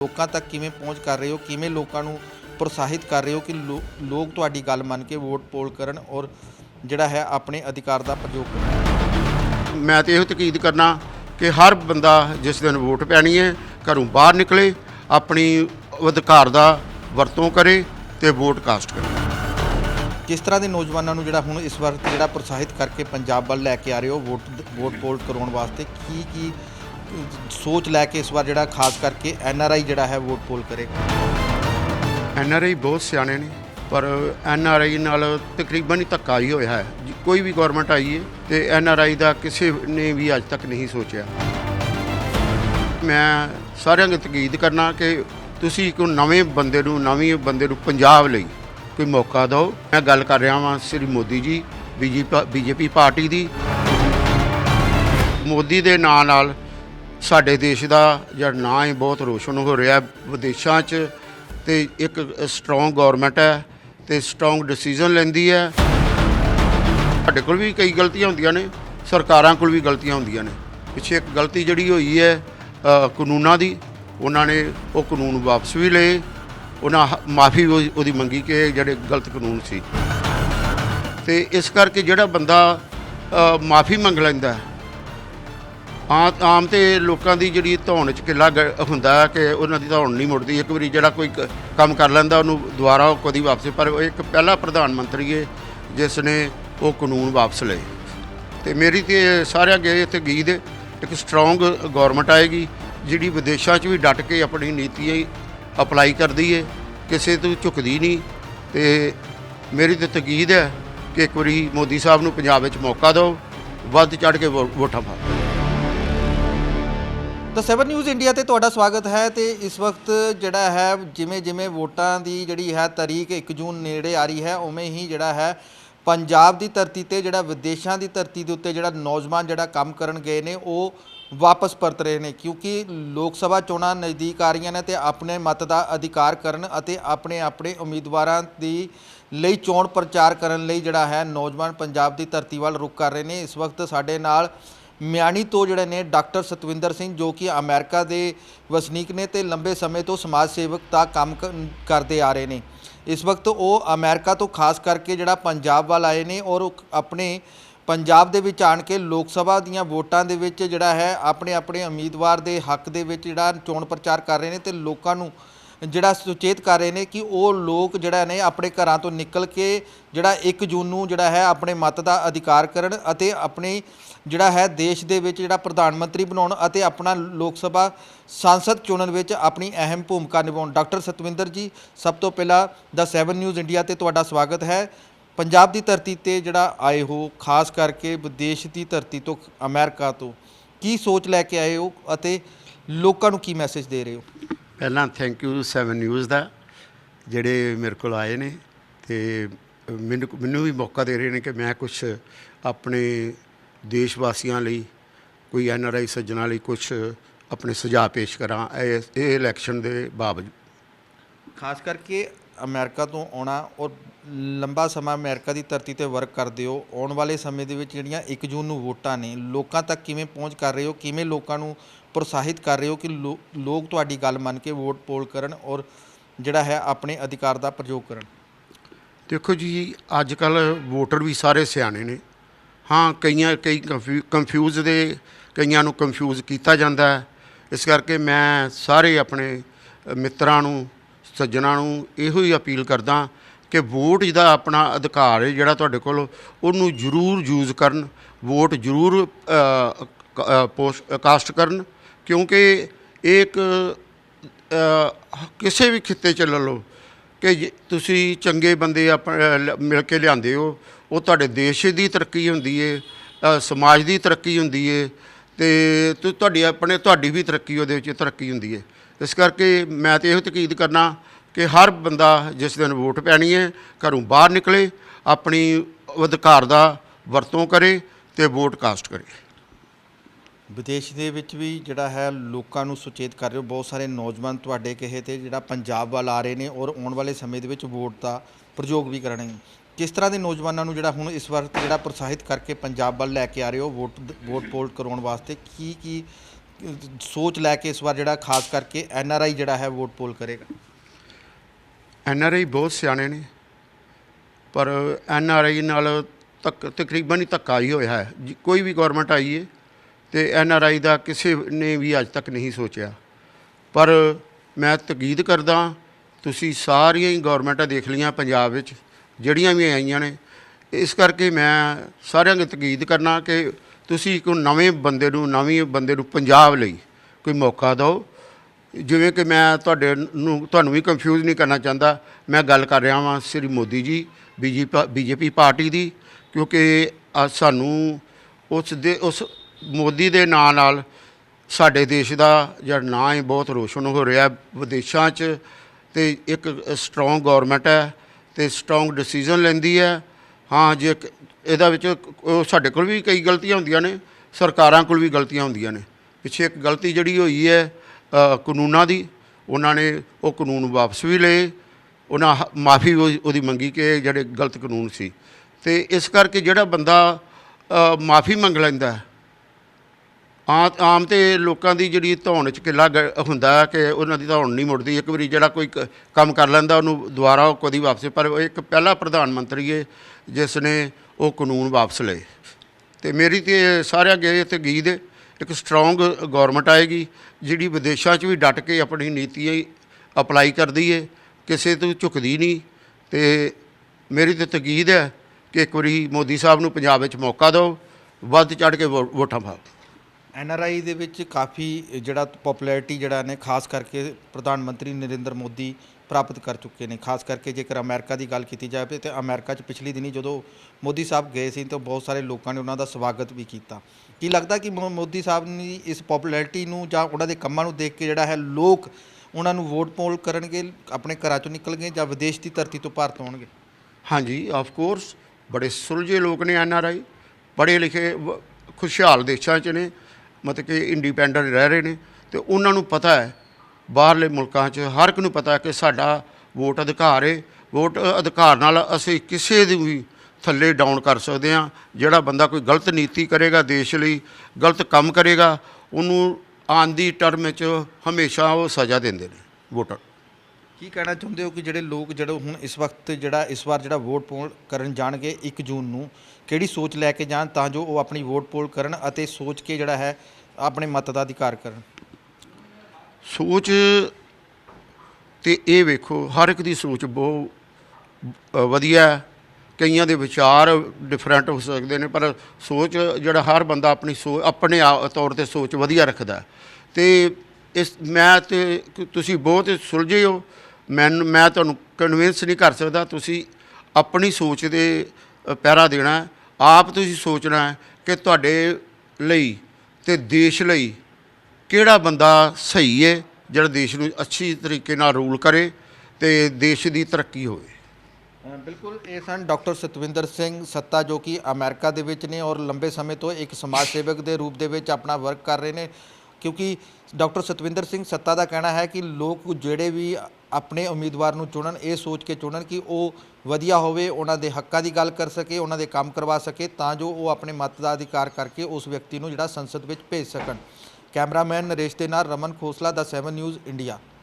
ਲੋਕਾਂ ਤੱਕ ਕਿਵੇਂ ਪਹੁੰਚ ਕਰ ਰਹੇ ਹੋ ਕਿਵੇਂ ਲੋਕਾਂ ਨੂੰ ਪ੍ਰੋਤਸਾਹਿਤ ਕਰ ਰਹੇ ਹੋ ਕਿ ਲੋ- ਲੋਕ ਤੁਹਾਡੀ ਗੱਲ ਮੰਨ ਕੇ ਵੋਟ ਪੋਲ ਕਰਨ ਔਰ ਜਿਹੜਾ ਹੈ ਆਪਣੇ ਅਧਿਕਾਰ ਦਾ ਪ੍ਰਯੋਗ ਕਰਨ? ਮੈਂ ਤੇ ਇਹੋ ਤਕੀਦ ਕਰਨਾ ਕਿ ਹਰ ਬੰਦਾ ਜਿਸ ਦਿਨ ਵੋਟ ਪੈਣੀ ਹੈ ਘਰੋਂ ਬਾਹਰ ਨਿਕਲੇ ਆਪਣੀ ਅਧਿਕਾਰ ਦਾ ਵਰਤੋਂ ਕਰੇ ਤੇ ਵੋਟ ਕਾਸਟ ਕਰੇ। ਕਿਸ ਤਰ੍ਹਾਂ ਦੇ ਨੌਜਵਾਨਾਂ ਨੂੰ ਜਿਹੜਾ ਹੁਣ ਇਸ ਵਾਰ ਜਿਹੜਾ ਪ੍ਰੋਤਸਾਹਿਤ ਕਰਕੇ ਪੰਜਾਬ ਵੱਲ ਲੈ ਕੇ ਆ ਰਹੇ ਹੋ ਵੋਟ ਵੋਟ ਪੋਲ ਕਰਵਾਉਣ ਵਾਸਤੇ ਕੀ ਕੀ ਸੋਚ ਲੈ ਕੇ ਇਸ ਵਾਰ ਜਿਹੜਾ ਖਾਸ ਕਰਕੇ ਐਨ ਆਰ ਆਈ ਜਿਹੜਾ ਹੈ ਵੋਟ ਪੋਲ ਕਰੇਗਾ ਐਨ ਆਰ ਆਈ ਬਹੁਤ ਸਿਆਣੇ ਨੇ, ਪਰ ਐਨ ਆਰ ਆਈ ਨਾਲ ਤਕਰੀਬਨ ਹੀ ਧੱਕਾ ਹੀ ਹੋਇਆ ਹੈ। ਕੋਈ ਵੀ ਗਵਰਨਮੈਂਟ ਆਈ ਹੈ ਤੇ ਐਨ ਆਰ ਆਈ ਦਾ ਕਿਸੇ ਨੇ ਵੀ ਅੱਜ ਤੱਕ ਨਹੀਂ ਸੋਚਿਆ। ਮੈਂ ਸਾਰਿਆਂ ਨੂੰ ਤਕੀਦ ਕਰਨਾ ਕਿ ਤੁਸੀਂ ਕੋਈ ਨਵੇਂ ਬੰਦੇ ਨੂੰ, ਨਵੇਂ ਬੰਦੇ ਨੂੰ ਪੰਜਾਬ ਲਈ ਕੋਈ ਮੌਕਾ ਦਿਓ। ਮੈਂ ਗੱਲ ਕਰ ਰਿਹਾ ਹਾਂ ਸ੍ਰੀ ਮੋਦੀ ਜੀ ਬੀਜੇਪੀ ਪਾਰਟੀ ਦੀ। ਮੋਦੀ ਦੇ ਨਾਂ ਨਾਲ ਸਾਡੇ ਦੇਸ਼ ਦਾ ਜਿਹੜਾ ਨਾਂ ਹੈ ਬਹੁਤ ਰੋਸ਼ਨ ਹੋ ਰਿਹਾ ਵਿਦੇਸ਼ਾਂ 'ਚ ਤੇ ਇੱਕ ਸਟਰੋਂਗ ਗਵਰਨਮੈਂਟ ਹੈ ਤੇ ਸਟਰੋਂਗ ਡਿਸੀਜਨ ਲੈਂਦੀ ਹੈ। ਸਾਡੇ ਕੋਲ ਵੀ ਕਈ ਗਲਤੀਆਂ ਹੁੰਦੀਆਂ ਨੇ, ਸਰਕਾਰਾਂ ਕੋਲ ਵੀ ਗਲਤੀਆਂ ਹੁੰਦੀਆਂ ਨੇ। ਪਿੱਛੇ ਇੱਕ ਗਲਤੀ ਜਿਹੜੀ ਹੋਈ ਹੈ ਕਾਨੂੰਨਾਂ ਦੀ, ਉਹਨਾਂ ਨੇ ਉਹ ਕਾਨੂੰਨ ਵਾਪਸ ਵੀ ਲਏ, ਉਹਨਾਂ ਮਾਫੀ ਉਹਦੀ ਮੰਗੀ ਕਿ ਜਿਹੜੇ ਗਲਤ ਕਾਨੂੰਨ ਸੀ। ਤੇ ਇਸ ਕਰਕੇ ਜਿਹੜਾ ਬੰਦਾ ਮਾਫੀ ਮੰਗ ਲੈਂਦਾ ਆਮ ਤੇ ਲੋਕਾਂ ਦੀ ਜਿਹੜੀ ਧੌਣ ਚ ਕਿੱਲਾ ਗ- ਹੁੰਦਾ ਕਿ ਉਹਨਾਂ ਦੀ ਧੌਣ ਨਹੀਂ ਮੁੜਦੀ। ਇੱਕ ਵਾਰੀ ਜਿਹੜਾ ਕੋਈ ਕ- ਕੰਮ ਕਰ ਲੈਂਦਾ, ਉਹਨੂੰ ਦੁਬਾਰਾ ਉਹ ਕਦੀ ਵਾਪਸ ਪਰ ਉਹ ਇੱਕ ਪਹਿਲਾ ਪ੍ਰਧਾਨ ਮੰਤਰੀ ਹੈ ਜਿਸ ਨੇ ਉਹ ਕਾਨੂੰਨ ਵਾਪਸ ਲਏ। ਤੇ ਮੇਰੀ ਤੇ ਸਾਰਿਆਂ ਅੱਗੇ ਇੱਥੇ ਗੀਤ ਹੈ ਇੱਕ ਸਟਰੋਂਗ ਗਵਰਨਮੈਂਟ ਆਏਗੀ, ਜਿਹੜੀ ਵਿਦੇਸ਼ਾਂ 'ਚ ਵੀ ਡਟ ਕੇ ਆਪਣੀ ਨੀਤੀਆਂ ਅਪਲਾਈ ਕਰਦੀ ਹੈ ਕਿਸੇ ਤੋਂ ਝੁਕਦੀ ਨਹੀਂ। ਤੇ ਮੇਰੀ ਤੇ ਤਕੀਦ ਹੈ ਕਿ ਇੱਕ ਵਾਰੀ ਮੋਦੀ ਸਾਹਿਬ ਨੂੰ ਪੰਜਾਬ ਵਿੱਚ ਮੌਕਾ ਦਿਓ, ਵੱਧ ਚੜ ਕੇ ਵੋ- ਵੋਟਾਂ ਪਾਓ ਤਾਂ 7 ਨਿਊਜ਼ ਇੰਡੀਆ ਤੇ ਤੁਹਾਡਾ ਸਵਾਗਤ ਹੈ ਤੇ ਇਸ ਵਕਤ ਜਿਹੜਾ ਹੈ ਜਿਵੇਂ ਜਿਵੇਂ ਵੋਟਾਂ ਦੀ ਜਿਹੜੀ ਹੈ ਤਾਰੀਖ 1 ਜੂਨ ਨੇੜੇ ਆ ਰਹੀ ਹੈ, ਉਵੇਂ ਹੀ ਜਿਹੜਾ ਹੈ ਪੰਜਾਬ ਦੀ ਧਰਤੀ ਤੇ ਜਿਹੜਾ ਵਿਦੇਸ਼ਾਂ ਦੀ ਧਰਤੀ ਦੇ ਉੱਤੇ ਜਿਹੜਾ ਨੌਜਵਾਨ ਜਿਹੜਾ ਕੰਮ ਕਰਨ ਗਏ ਨੇ, ਉਹ ਵਾਪਸ ਪਰਤ ਰਹੇ ਨੇ ਕਿਉਂਕਿ ਲੋਕ ਸਭਾ ਚੋਣਾਂ ਨਜ਼ਦੀਕ ਆ ਰਹੀਆਂ ਨੇ ਤੇ ਆਪਣੇ ਮਤ ਦਾ ਅਧਿਕਾਰ ਕਰਨ ਅਤੇ ਆਪਣੇ ਆਪਣੇ ਉਮੀਦਵਾਰਾਂ ਦੀ ਲਈ ਚੋਣ ਪ੍ਰਚਾਰ ਕਰਨ ਲਈ ਜਿਹੜਾ ਹੈ ਨੌਜਵਾਨ ਪੰਜਾਬ ਦੀ ਧਰਤੀ ਵੱਲ ਰੁਕ ਕਰ ਰਹੇ ਨੇ। ਇਸ ਵਕਤ ਸਾਡੇ ਨਾਲ ਮਿਆਣੀ ਤੋਂ ਜਿਹੜੇ ਨੇ ਡਾਕਟਰ ਸਤਵਿੰਦਰ ਸਿੰਘ ਜੋ ਕਿ ਅਮਰੀਕਾ ਦੇ ਵਸਨੀਕ ਨੇ ਤੇ ਲੰਬੇ ਸਮੇਂ ਤੋਂ ਸਮਾਜ ਸੇਵਕ ਦਾ ਕੰਮ ਕ- ਕਰਦੇ ਆ ਰਹੇ ਨੇ। ਇਸ ਵਕਤ ਉਹ ਅਮਰੀਕਾ ਤੋਂ ਖਾਸ ਕਰਕੇ ਜਿਹੜਾ ਪੰਜਾਬ ਵੱਲ ਆਏ ਨੇ ਔਰ ਉਹ ਆਪਣੇ ਪੰਜਾਬ ਦੇ ਵਿੱਚ ਆਣ ਕੇ ਲੋਕ ਸਭਾ ਦੀਆਂ ਵੋਟਾਂ ਦੇ ਵਿੱਚ ਜਿਹੜਾ ਹੈ ਆਪਣੇ ਆਪਣੇ ਉਮੀਦਵਾਰ ਦੇ ਹੱਕ ਦੇ ਵਿੱਚ ਜਿਹੜਾ ਚੋਣ ਪ੍ਰਚਾਰ ਕਰ ਰਹੇ ਨੇ ਤੇ ਲੋਕਾਂ ਨੂੰ ਜਿਹੜਾ ਸੁਚੇਤ ਕਰ ਰਹੇ ਨੇ ਕਿ ਉਹ ਲੋਕ ਜਿਹੜਾ ਨੇ ਆਪਣੇ ਘਰਾਂ ਤੋਂ ਨਿਕਲ ਕੇ ਜਿਹੜਾ 1 ਜੂਨ ਨੂੰ ਜਿਹੜਾ ਹੈ ਆਪਣੇ ਮਤ ਦਾ ਅਧਿਕਾਰ ਕਰਨ ਅਤੇ ਆਪਣੇ ਜਿਹੜਾ ਹੈ ਦੇਸ਼ ਦੇ ਵਿੱਚ ਜਿਹੜਾ ਪ੍ਰਧਾਨ ਮੰਤਰੀ ਬਣਾਉਣ ਅਤੇ ਆਪਣਾ ਲੋਕ ਸਭਾ ਸੰਸਦ ਚੁਣਨ ਵਿੱਚ ਆਪਣੀ ਅਹਿਮ ਭੂਮਿਕਾ ਨਿਭਾਉਣ। ਡਾਕਟਰ ਸਤਵਿੰਦਰ ਜੀ, ਸਭ ਤੋਂ ਪਹਿਲਾਂ ਦਾ 7 ਨਿਊਜ਼ ਇੰਡੀਆ ਤੇ ਤੁਹਾਡਾ ਸਵਾਗਤ ਹੈ। ਪੰਜਾਬ ਦੀ ਧਰਤੀ ਤੇ ਜਿਹੜਾ ਆਏ ਹੋ, ਖਾਸ ਕਰਕੇ ਵਿਦੇਸ਼ ਦੀ ਧਰਤੀ ਤੋਂ, ਅਮਰੀਕਾ ਤੋਂ, ਕੀ ਸੋਚ ਲੈ ਕੇ ਆਏ ਹੋ ਅਤੇ ਲੋਕਾਂ ਨੂੰ ਕੀ ਮੈਸੇਜ ਦੇ ਰਹੇ ਹੋ? ਪਹਿਲਾਂ ਥੈਂਕ ਯੂ 7 ਨਿਊਜ਼ ਦਾ, ਜਿਹੜੇ ਮੇਰੇ ਕੋਲ ਆਏ ਨੇ, ਤੇ ਮੈਨੂੰ ਮੈਨੂੰ ਵੀ ਮੌਕਾ ਦੇ ਰਹੇ ਨੇ ਕਿ ਮੈਂ ਕੁਝ ਆਪਣੇ ਦੇਸ਼ ਵਾਸੀਆਂ ਲਈ, ਕੋਈ ਐਨ ਆਰ ਆਈ ਸੱਜਣਾ ਲਈ ਕੁਝ ਆਪਣੇ ਸੁਝਾਅ ਪੇਸ਼ ਕਰਾਂ, ਇਹ ਇਲੈਕਸ਼ਨ ਦੇ ਬਾਵਜੂਦ। ਖਾਸ ਕਰਕੇ ਅਮਰੀਕਾ ਤੋਂ ਆਉਣਾ, ਔਰ ਲੰਬਾ ਸਮਾਂ ਅਮਰੀਕਾ ਦੀ ਧਰਤੀ ਤੇ ਵਰਕ ਕਰਦੇ ਹੋ, ਆਉਣ ਵਾਲੇ ਸਮੇਂ ਦੇ ਵਿੱਚ ਜਿਹੜੀਆਂ 1 ਜੂਨ ਨੂੰ ਵੋਟਾਂ ਨੇ, ਲੋਕਾਂ ਤੱਕ ਕਿਵੇਂ ਪਹੁੰਚ ਕਰ ਰਹੇ ਹੋ, ਕਿਵੇਂ ਲੋਕਾਂ ਨੂੰ ਪ੍ਰੋਤਸਾਹਿਤ ਕਰ ਰਹੇ ਹੋ ਕਿ ਲੋ- ਲੋਕ ਤੁਹਾਡੀ ਗੱਲ ਮੰਨ ਕੇ ਵੋਟ ਪੋਲ ਕਰਨ ਔਰ ਜਿਹੜਾ ਹੈ ਆਪਣੇ ਅਧਿਕਾਰ ਦਾ ਪ੍ਰਯੋਗ ਕਰਨ? ਦੇਖੋ ਜੀ ਅੱਜ ਕੱਲ ਵੋਟਰ ਵੀ ਸਾਰੇ ਸਿਆਣੇ ਨੇ। ਹਾਂ, ਕਈਆਂ, ਕਈ ਕੰਫਿਊਜ਼ ਦੇ, ਕਈਆਂ ਨੂੰ ਕੰਫਿਊਜ਼ ਕੀਤਾ ਜਾਂਦਾ ਹੈ। ਇਸ ਕਰਕੇ ਮੈਂ ਸਾਰੇ ਆਪਣੇ ਮਿੱਤਰਾਂ ਨੂੰ ਸੱਜਣਾ ਨੂੰ ਇਹੋ ਹੀ ਅਪੀਲ ਕਰਦਾ ਕਿ ਵੋਟ ਜਿਹਦਾ ਆਪਣਾ ਅਧਿਕਾਰ ਹੈ, ਜਿਹੜਾ ਤੁਹਾਡੇ ਕੋਲ, ਉਹਨੂੰ ਜ਼ਰੂਰ ਯੂਜ਼ ਕਰਨ, ਵੋਟ ਜ਼ਰੂਰ ਪੋਸਟ ਕਾਸਟ ਕਰਨ, ਕਿਉਂਕਿ ਇਹ ਇੱਕ ਕਿਸੇ ਵੀ ਖਿੱਤੇ ਚ ਲੈ ਲਓ ਕਿ ਜੇ ਤੁਸੀਂ ਚੰਗੇ ਬੰਦੇ ਆਪ ਲ- ਮਿਲ ਕੇ ਲਿਆਂਦੇ ਹੋ, ਉਹ ਤੁਹਾਡੇ ਦੇਸ਼ ਦੀ ਤਰੱਕੀ ਹੁੰਦੀ ਏ ਸਮਾਜ ਦੀ ਤਰੱਕੀ ਹੁੰਦੀ ਏ ਤੇ, ਤੁਹਾਡੀ ਆਪਣੇ, ਤੁਹਾਡੀ ਵੀ ਤਰੱਕੀ, ਉਹਦੇ ਵਿੱਚ ਤਰੱਕੀ ਹੁੰਦੀ ਏ। ਇਸ ਕਰਕੇ ਮੈਂ ਤੇ ਇਹੋ ਤਕੀਦ ਕਰਨਾ ਕਿ ਹਰ ਬੰਦਾ ਜਿਸ ਦਿਨ ਵੋਟ ਪੈਣੀ ਹੈ, ਘਰੋਂ ਬਾਹਰ ਨਿਕਲੇ, ਆਪਣੀ ਅਧਿਕਾਰ ਦਾ ਵਰਤੋਂ ਕਰੇ ਤੇ ਵੋਟ ਕਾਸਟ ਕਰੇ। ਵਿਦੇਸ਼ ਦੇ ਵਿੱਚ ਵੀ ਜਿਹੜਾ ਹੈ ਲੋਕਾਂ ਨੂੰ ਸੁਚੇਤ ਕਰ ਰਹੇ ਹੋ। ਬਹੁਤ ਸਾਰੇ ਨੌਜਵਾਨ ਤੁਹਾਡੇ ਕਹੇ ਤੇ ਜਿਹੜਾ ਪੰਜਾਬ ਵੱਲ ਆ ਰਹੇ ਨੇ ਔਰ ਆਉਣ ਵਾਲੇ ਸਮੇਂ ਦੇ ਵਿੱਚ ਵੋਟ ਦਾ ਪ੍ਰਯੋਗ ਵੀ ਕਰਨਗੇ। ਕਿਸ ਤਰ੍ਹਾਂ ਦੇ ਨੌਜਵਾਨਾਂ ਨੂੰ ਜਿਹੜਾ ਹੁਣ ਇਸ ਵਾਰ ਜਿਹੜਾ ਪ੍ਰੋਤਸਾਹਿਤ ਕਰਕੇ ਪੰਜਾਬ ਵੱਲ ਲੈ ਕੇ ਆ ਰਹੇ ਹੋ ਵੋਟ ਵੋਟ ਪੋਲ ਕਰਵਾਉਣ ਵਾਸਤੇ ਕੀ ਕੀ ਸੋਚ ਲੈ ਕੇ ਇਸ ਵਾਰ ਜਿਹੜਾ ਖਾਸ ਕਰਕੇ ਐਨ ਆਰ ਆਈ ਜਿਹੜਾ ਹੈ ਵੋਟ ਪੋਲ ਕਰੇਗਾ। ਐਨ ਆਰ ਆਈ ਬਹੁਤ ਸਿਆਣੇ ਨੇ, ਪਰ ਐਨ ਆਰ ਆਈ ਨਾਲ ਤੱਕ ਤਕਰੀਬਨ ਹੀ ਧੱਕਾ ਹੀ ਹੋਇਆ ਹੈ। ਜੀ- ਕੋਈ ਵੀ ਗਵਰਨਮੈਂਟ ਆਈ ਹੈ ਤੇ ਐਨ ਆਰ ਆਈ ਦਾ ਕਿਸੇ ਨੇ ਵੀ ਅੱਜ ਤੱਕ ਨਹੀਂ ਸੋਚਿਆ। ਪਰ ਮੈਂ ਤਕੀਦ ਕਰਦਾ ਤੁਸੀਂ ਸਾਰੀਆਂ ਹੀ ਗਵਰਨਮੈਂਟਾਂ ਦੇਖ ਲਈਆਂ ਪੰਜਾਬ ਵਿੱਚ, ਜਿਹੜੀਆਂ ਵੀ ਆਈਆਂ ਨੇ, ਇਸ ਕਰਕੇ ਮੈਂ ਸਾਰਿਆਂ ਨੂੰ ਤਕੀਦ ਕਰਨਾ ਕਿ ਤੁਸੀਂ ਕੋਈ ਨਵੇਂ ਬੰਦੇ ਨੂੰ, ਨਵੇਂ ਬੰਦੇ ਨੂੰ ਪੰਜਾਬ ਲਈ ਕੋਈ ਮੌਕਾ ਦਿਓ। ਜਿਵੇਂ ਕਿ ਮੈਂ ਤੁਹਾਡੇ ਨੂੰ, ਤੁਹਾਨੂੰ ਵੀ ਕੰਫਿਊਜ਼ ਨਹੀਂ ਕਰਨਾ ਚਾਹੁੰਦਾ। ਮੈਂ ਗੱਲ ਕਰ ਰਿਹਾ ਹਾਂ Shri Modi ji BJP BJP party ਦੀ, ਕਿਉਂਕਿ ਅੱਜ ਸਾਨੂੰ ਉਸ ਦੇ, ਉਸ ਮੋਦੀ ਦੇ ਨਾਂ ਨਾਲ ਸਾਡੇ ਦੇਸ਼ ਦਾ ਜਿਹੜਾ ਨਾਂ ਹੈ, ਬਹੁਤ ਰੋਸ਼ਨ ਹੋ ਰਿਹਾ। ਵਿਦੇਸ਼ਾਂ 'ਚ ਤੇ ਇੱਕ ਸਟਰੋਂਗ ਗਵਰਨਮੈਂਟ ਹੈ ਤੇ ਸਟਰੋਂਗ ਡਿਸੀਜਨ ਲੈਂਦੀ ਹੈ। ਹਾਂ, ਜੇ ਕ- ਇਹਦਾ ਵਿੱਚ ਉਹ ਸਾਡੇ ਕੋਲ ਵੀ ਕਈ ਗਲਤੀਆਂ ਹੁੰਦੀਆਂ ਨੇ, ਸਰਕਾਰਾਂ ਕੋਲ ਵੀ ਗਲਤੀਆਂ ਹੁੰਦੀਆਂ ਨੇ। ਪਿੱਛੇ ਇੱਕ ਗਲਤੀ ਜਿਹੜੀ ਹੋਈ ਹੈ ਕਾਨੂੰਨਾਂ ਦੀ, ਉਹਨਾਂ ਨੇ ਉਹ ਕਾਨੂੰਨ ਵਾਪਸ ਵੀ ਲਏ, ਉਹਨਾਂ ਮਾਫੀ ਉਹਦੀ ਮੰਗੀ ਕਿ ਜਿਹੜੇ ਗਲਤ ਕਾਨੂੰਨ ਸੀ। ਤੇ ਇਸ ਕਰਕੇ ਜਿਹੜਾ ਬੰਦਾ ਮਾਫੀ ਮੰਗ ਲੈਂਦਾ ਆਮ ਤੇ ਲੋਕਾਂ ਦੀ ਜਿਹੜੀ ਧੌਣ ਚ ਕਿੱਲਾ ਗ- ਹੁੰਦਾ ਕਿ ਉਹਨਾਂ ਦੀ ਧੌਣ ਨਹੀਂ ਮੁੜਦੀ। ਇੱਕ ਵਾਰੀ ਜਿਹੜਾ ਕੋਈ ਕ- ਕੰਮ ਕਰ ਲੈਂਦਾ, ਉਹਨੂੰ ਦੁਬਾਰਾ ਉਹ ਕਦੀ ਵਾਪਸ ਪਰ ਉਹ ਇੱਕ ਪਹਿਲਾ ਪ੍ਰਧਾਨ ਮੰਤਰੀ ਹੈ ਜਿਸ ਨੇ ਉਹ ਕਾਨੂੰਨ ਵਾਪਸ ਲਏ। ਤੇ ਮੇਰੀ ਤੇ ਸਾਰਿਆਂ ਅੱਗੇ ਤੇ ਗੀਤ ਇੱਕ ਸਟਰੋਂਗ ਗਵਰਨਮੈਂਟ ਆਏਗੀ, ਜਿਹੜੀ ਵਿਦੇਸ਼ਾਂ 'ਚ ਵੀ ਡਟ ਕੇ ਆਪਣੀ ਨੀਤੀਆਂ ਅਪਲਾਈ ਕਰਦੀ ਹੈ ਕਿਸੇ ਤੋਂ ਝੁਕਦੀ ਨਹੀਂ। ਤੇ ਮੇਰੀ ਤੇ ਤਕੀਦ ਹੈ ਕਿ ਇੱਕ ਵਾਰੀ ਮੋਦੀ ਸਾਹਿਬ ਨੂੰ ਪੰਜਾਬ ਵਿੱਚ ਮੌਕਾ ਦਿਓ, ਵੱਧ ਚੜ ਕੇ ਵੋ- ਵੋਟਾਂ ਪਾਓ ਐਨ ਆਰ ਆਈ ਦੇ ਵਿੱਚ ਕਾਫੀ ਜਿਹੜਾ ਪਪੂਲੈਰਿਟੀ ਜਿਹੜਾ ਨੇ, ਖਾਸ ਕਰਕੇ ਪ੍ਰਧਾਨ ਮੰਤਰੀ ਨਰਿੰਦਰ ਮੋਦੀ ਪ੍ਰਾਪਤ ਕਰ ਚੁੱਕੇ ਨੇ। ਖਾਸ ਕਰਕੇ ਜੇਕਰ ਅਮਰੀਕਾ ਦੀ ਗੱਲ ਕੀਤੀ ਜਾਵੇ ਤੇ ਅਮਰੀਕਾ 'ਚ ਪਿਛਲੀ ਦਿਨੀ ਜਦੋਂ ਮੋਦੀ ਸਾਹਿਬ ਗਏ ਸੀ ਤਾਂ ਬਹੁਤ ਸਾਰੇ ਲੋਕਾਂ ਨੇ ਉਹਨਾਂ ਦਾ ਸਵਾਗਤ ਵੀ ਕੀਤਾ। ਕੀ ਲੱਗਦਾ ਕਿ ਮੋ- ਮੋਦੀ ਸਾਹਿਬ ਨੇ ਇਸ ਪਪੂਲੈਰਿਟੀ ਨੂੰ ਜਾਂ ਉਹਨਾਂ ਦੇ ਕੰਮਾਂ ਨੂੰ ਦੇਖ ਕੇ ਜਿਹੜਾ ਹੈ ਲੋਕ ਉਹਨਾਂ ਨੂੰ ਵੋਟ ਪੋਲ ਕਰਨਗੇ, ਆਪਣੇ ਘਰਾਂ ਚੋਂ ਨਿਕਲਣਗੇ ਜਾਂ ਵਿਦੇਸ਼ ਦੀ ਧਰਤੀ ਤੋਂ ਭਾਰਤ ਆਉਣਗੇ? ਹਾਂਜੀ ਆਫ ਕੋਰਸ ਬੜੇ ਸੁਲਝੇ ਲੋਕ ਨੇ ਐਨ ਆਰ ਆਈ, ਪੜ੍ਹੇ ਲਿਖੇ ਖੁਸ਼ਹਾਲ ਦੇਸ਼ਾਂ 'ਚ ਨੇ। ਮਤਲਬ ਕਿ ਇੰਡੀਪੈਂਡੈਂਟ ਰਹਿ ਰਹੇ ਨੇ ਤੇ ਉਹਨਾਂ ਨੂੰ ਪਤਾ ਹੈ, ਬਾਹਰਲੇ ਮੁਲਕਾਂ 'ਚ ਹਰ ਇੱਕ ਨੂੰ ਪਤਾ ਹੈ ਕਿ ਸਾਡਾ ਵੋਟ ਅਧਿਕਾਰ ਹੈ ਵੋਟ ਅਧਿਕਾਰ ਨਾਲ ਅਸੀਂ ਕਿਸੇ ਦੀ ਵੀ ਥੱਲੇ ਡਾਊਨ ਕਰ ਸਕਦੇ ਹਾਂ। ਜਿਹੜਾ ਬੰਦਾ ਕੋਈ ਗਲਤ ਨੀਤੀ ਕਰੇਗਾ ਦੇਸ਼ ਲਈ, ਗਲਤ ਕੰਮ ਕਰੇਗਾ, ਉਹਨੂੰ ਆਉਣ ਦੀ ਟਰਮ ਵਿੱਚ ਹਮੇਸ਼ਾ ਉਹ ਸਜ਼ਾ ਦਿੰਦੇ ਨੇ ਵੋਟਰ। ਕੀ ਕਹਿਣਾ ਚਾਹੁੰਦੇ ਹੋ ਕਿ ਜਿਹੜੇ ਲੋਕ ਜਿਹੜੇ ਹੁਣ ਇਸ ਵਕਤ ਜਿਹੜਾ ਇਸ ਵਾਰ ਜਿਹੜਾ ਵੋਟ ਪੋਲ ਕਰਨ ਜਾਣਗੇ 1 ਜੂਨ ਨੂੰ, ਕਿਹੜੀ ਸੋਚ ਲੈ ਕੇ ਜਾਣ ਤਾਂ ਜੋ ਉਹ ਆਪਣੀ ਵੋਟ ਪੋਲ ਕਰਨ ਅਤੇ ਸੋਚ ਕੇ ਜਿਹੜਾ ਹੈ ਆਪਣੇ ਮਤ ਦਾ ਅਧਿਕਾਰ ਕਰਨ? ਸੋਚ ਤੇ ਇਹ ਵੇਖੋ, ਹਰ ਇੱਕ ਦੀ ਸੋਚ ਬਹੁਤ ਵਧੀਆ ਕਈਆਂ ਦੇ ਵਿਚਾਰ ਡਿਫਰੈਂਟ ਹੋ ਸਕਦੇ ਨੇ, ਪਰ ਸੋਚ ਜਿਹੜਾ ਹਰ ਬੰਦਾ ਆਪਣੀ ਸੋਚ ਆਪਣੇ ਆ- ਤੌਰ ਤੇ ਸੋਚ ਵਧੀਆ ਰੱਖਦਾ ਹੈ। ਤੇ ਇਸ, ਮੈਂ ਤੇ, ਤੁਸੀਂ ਬਹੁਤ ਸੁਲਝੇ ਹੋ। ਮੈਨੂੰ ਮੈਂ ਤੁਹਾਨੂੰ ਕਨਵਿੰਸ ਨਹੀਂ ਕਰ ਸਕਦਾ ਤੁਸੀਂ ਆਪਣੀ ਸੋਚ ਦੇ ਅ, ਪਹਿਰਾ ਦੇਣਾ ਆਪ ਤੁਸੀਂ ਸੋਚਣਾ ਕਿ ਤੁਹਾਡੇ ਲਈ ਤੇ ਦੇਸ਼ ਲਈ ਕਿਹੜਾ ਬੰਦਾ ਸਹੀ ਹੈ ਜਿਹੜਾ ਦੇਸ਼ ਨੂੰ ਅੱਛੀ ਤਰੀਕੇ ਨਾਲ ਰੂਲ ਕਰੇ ਤੇ ਦੇਸ਼ ਦੀ ਤਰੱਕੀ ਹੋਵੇ। ਬਿਲਕੁਲ ਇਹ ਸਨ ਡਾਕਟਰ ਸਤਵਿੰਦਰ ਸਿੰਘ ਸੱਤਾ ਜੋ ਕਿ ਅਮਰੀਕਾ ਦੇ ਵਿੱਚ ਨੇ ਔਰ ਲੰਬੇ ਸਮੇਂ ਤੋਂ ਇੱਕ ਸਮਾਜ ਸੇਵਕ ਦੇ ਰੂਪ ਦੇ ਵਿੱਚ ਆਪਣਾ ਵਰਕ ਕਰ ਰਹੇ ਨੇ। ਕਿਉਂਕਿ ਡਾਕਟਰ ਸਤਵਿੰਦਰ ਸਿੰਘ ਸੱਤਾ ਦਾ ਕਹਿਣਾ ਹੈ ਕਿ ਲੋਕ ਜਿਹੜੇ ਵੀ ਆਪਣੇ ਉਮੀਦਵਾਰ ਨੂੰ ਚੁਣਨ, ਇਹ ਸੋਚ ਕੇ ਚੁਣਨ ਕਿ ਉਹ ਵਧੀਆ ਹੋਵੇ, ਉਹਨਾਂ ਦੇ ਹੱਕਾਂ ਦੀ ਗੱਲ ਕਰ ਸਕੇ, ਉਹਨਾਂ ਦੇ ਕੰਮ ਕਰਵਾ ਸਕੇ, ਤਾਂ ਜੋ ਉਹ ਆਪਣੇ ਮਤ ਦਾ ਅਧਿਕਾਰ ਕਰਕੇ ਉਸ ਵਿਅਕਤੀ ਨੂੰ ਜਿਹੜਾ ਸੰਸਦ ਵਿੱਚ ਭੇਜ ਸਕਣ। ਕੈਮਰਾਮੈਨ ਨਰੇਸ਼ ਦੇ ਨਾਲ ਰਮਨ ਖੋਸਲਾ ਦਾ 7 ਨਿਊਜ਼ ਇੰਡੀਆ।